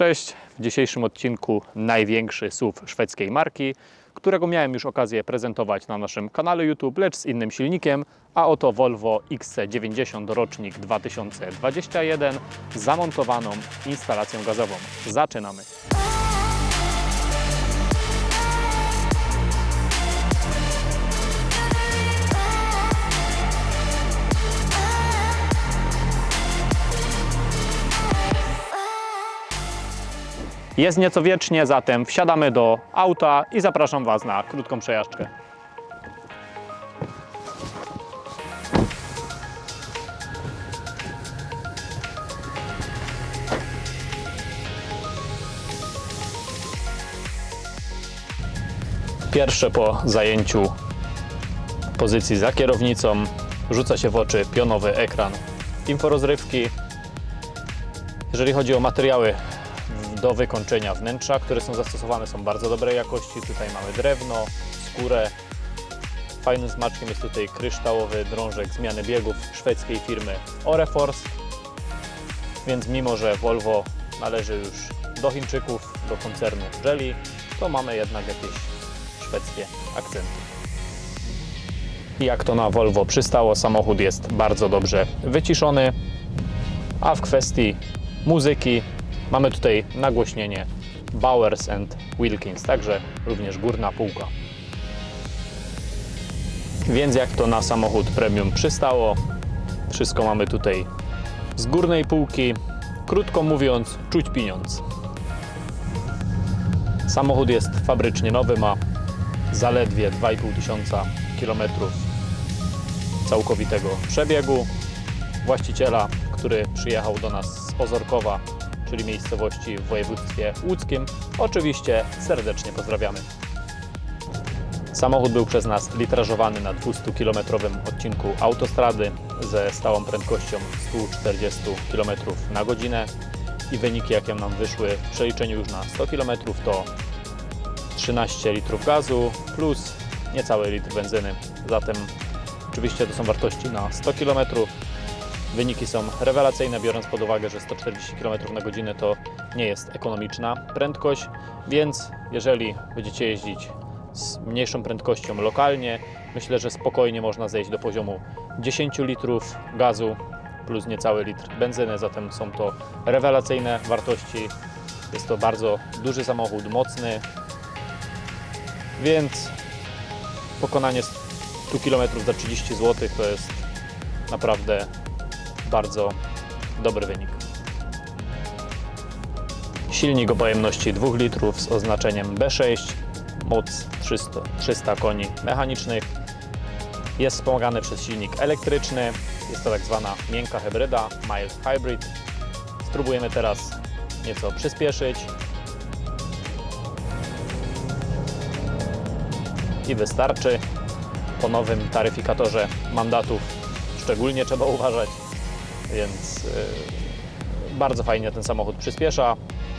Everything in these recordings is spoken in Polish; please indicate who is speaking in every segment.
Speaker 1: Cześć, w dzisiejszym odcinku największy SUV szwedzkiej marki, którego miałem już okazję prezentować na naszym kanale YouTube, lecz z innym silnikiem, a oto Volvo XC90 rocznik 2021 z zamontowaną instalacją gazową. Zaczynamy! Jest nieco wiecznie, zatem wsiadamy do auta i zapraszam Was na krótką przejażdżkę. Pierwsze po zajęciu pozycji za kierownicą rzuca się w oczy pionowy ekran inforozrywki. Jeżeli chodzi o materiały do wykończenia wnętrza, które są zastosowane, są bardzo dobrej jakości. Tutaj mamy drewno, skórę. Fajnym smaczkiem jest tutaj kryształowy drążek zmiany biegów szwedzkiej firmy Oreforce. Więc mimo, że Volvo należy już do Chińczyków, do koncernu Jelly, to mamy jednak jakieś szwedzkie akcenty. Jak to na Volvo przystało, samochód jest bardzo dobrze wyciszony, a w kwestii muzyki mamy tutaj nagłośnienie Bowers and Wilkins, także również górna półka. Więc jak to na samochód premium przystało, wszystko mamy tutaj z górnej półki. Krótko mówiąc, czuć pieniądz. Samochód jest fabrycznie nowy, ma zaledwie 2,5 tysiąca kilometrów całkowitego przebiegu. Właściciela, który przyjechał do nas z Ozorkowa, czyli miejscowości w województwie łódzkim, oczywiście serdecznie pozdrawiamy. Samochód był przez nas litrażowany na 200-kilometrowym odcinku autostrady ze stałą prędkością 140 km na godzinę i wyniki jakie nam wyszły w przeliczeniu już na 100 km to 13 litrów gazu plus niecały litr benzyny. Zatem oczywiście to są wartości na 100 km. Wyniki są rewelacyjne, biorąc pod uwagę, że 140 km na godzinę to nie jest ekonomiczna prędkość, więc jeżeli będziecie jeździć z mniejszą prędkością lokalnie, myślę, że spokojnie można zejść do poziomu 10 litrów gazu plus niecały litr benzyny, zatem są to rewelacyjne wartości. Jest to bardzo duży samochód, mocny, więc pokonanie 100 km za 30 zł to jest naprawdę bardzo dobry wynik. Silnik o pojemności 2 litrów z oznaczeniem B6, moc 300, 300 koni mechanicznych. Jest wspomagany przez silnik elektryczny. Jest to tak zwana miękka hybryda, mild hybrid. Spróbujemy teraz nieco przyspieszyć. I wystarczy. Po nowym taryfikatorze mandatów szczególnie trzeba uważać, więc yy, bardzo fajnie ten samochód przyspiesza.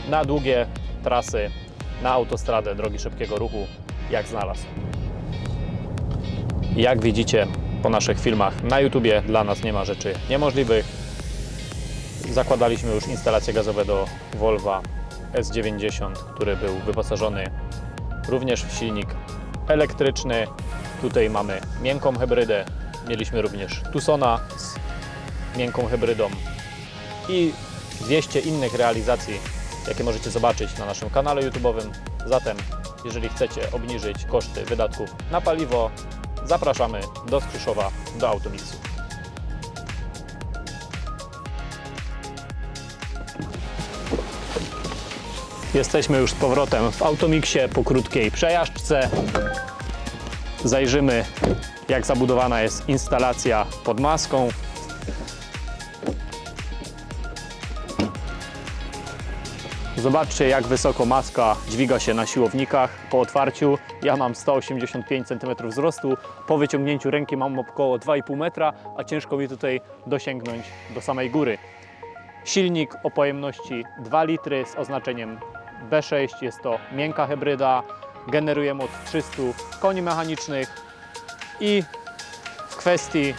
Speaker 1: Na długie trasy, na autostradę drogi szybkiego ruchu, jak znalazł. Jak widzicie po naszych filmach na YouTubie, dla nas nie ma rzeczy niemożliwych. Zakładaliśmy już instalacje gazowe do Volvo S90, który był wyposażony również w silnik elektryczny. Tutaj mamy miękką hybrydę. Mieliśmy również Tucsona z miękką hybrydą i 200 innych realizacji, jakie możecie zobaczyć na naszym kanale YouTube'owym. Zatem, jeżeli chcecie obniżyć koszty wydatków na paliwo, zapraszamy do Skrzyszowa, do Automixu. Jesteśmy już z powrotem w Automixie po krótkiej przejażdżce. Zajrzymy, jak zabudowana jest instalacja pod maską. Zobaczcie, jak wysoko maska dźwiga się na siłownikach po otwarciu. Ja mam 185 cm wzrostu, po wyciągnięciu ręki mam około 2,5 metra, a ciężko mi tutaj dosięgnąć do samej góry. Silnik o pojemności 2 litry z oznaczeniem B6. Jest to miękka hybryda, generuje moc 300 koni mechanicznych i w kwestii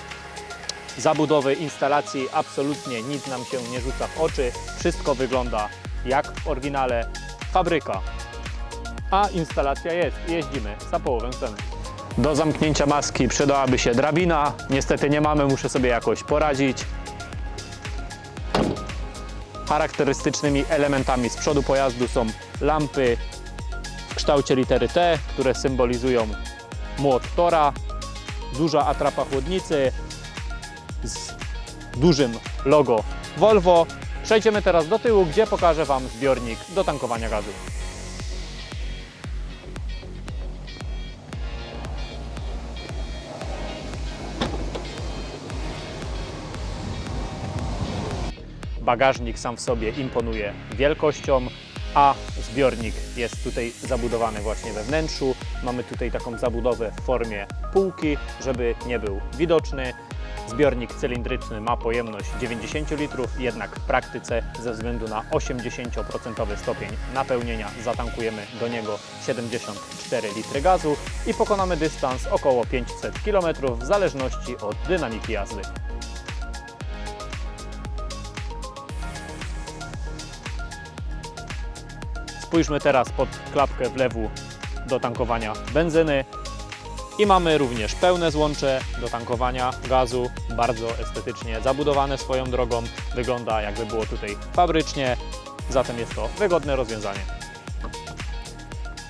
Speaker 1: zabudowy instalacji absolutnie nic nam się nie rzuca w oczy. Wszystko wygląda jak w oryginale, fabryka. A instalacja jest, jeździmy za połowę ceny. Do zamknięcia maski przydałaby się drabina. Niestety nie mamy, muszę sobie jakoś poradzić. Charakterystycznymi elementami z przodu pojazdu są lampy w kształcie litery T, które symbolizują młot Tora, duża atrapa chłodnicy z dużym logo Volvo. Przejdziemy teraz do tyłu, gdzie pokażę Wam zbiornik do tankowania gazu. Bagażnik sam w sobie imponuje wielkością, a zbiornik jest tutaj zabudowany właśnie we wnętrzu. Mamy tutaj taką zabudowę w formie półki, żeby nie był widoczny. Zbiornik cylindryczny ma pojemność 90 litrów, jednak w praktyce ze względu na 80% stopień napełnienia zatankujemy do niego 74 litry gazu i pokonamy dystans około 500 km w zależności od dynamiki jazdy. Spójrzmy teraz pod klapkę wlewu do tankowania benzyny. I mamy również pełne złącze do tankowania gazu, bardzo estetycznie zabudowane swoją drogą. Wygląda jakby było tutaj fabrycznie, zatem jest to wygodne rozwiązanie.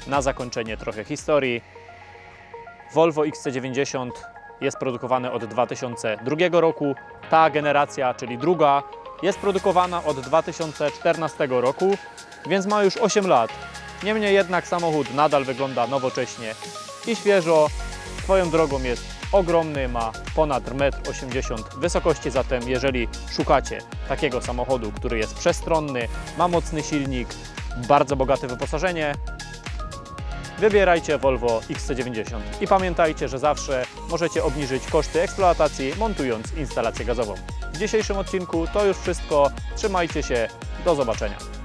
Speaker 1: Na zakończenie trochę historii. Volvo XC90 jest produkowany od 2002 roku. Ta generacja, czyli druga, jest produkowana od 2014 roku, więc ma już 8 lat. Niemniej jednak samochód nadal wygląda nowocześnie i świeżo. Swoją drogą jest ogromny, ma ponad 1,80 m wysokości, zatem jeżeli szukacie takiego samochodu, który jest przestronny, ma mocny silnik, bardzo bogate wyposażenie, wybierajcie Volvo XC90 i pamiętajcie, że zawsze możecie obniżyć koszty eksploatacji montując instalację gazową. W dzisiejszym odcinku to już wszystko. Trzymajcie się, do zobaczenia.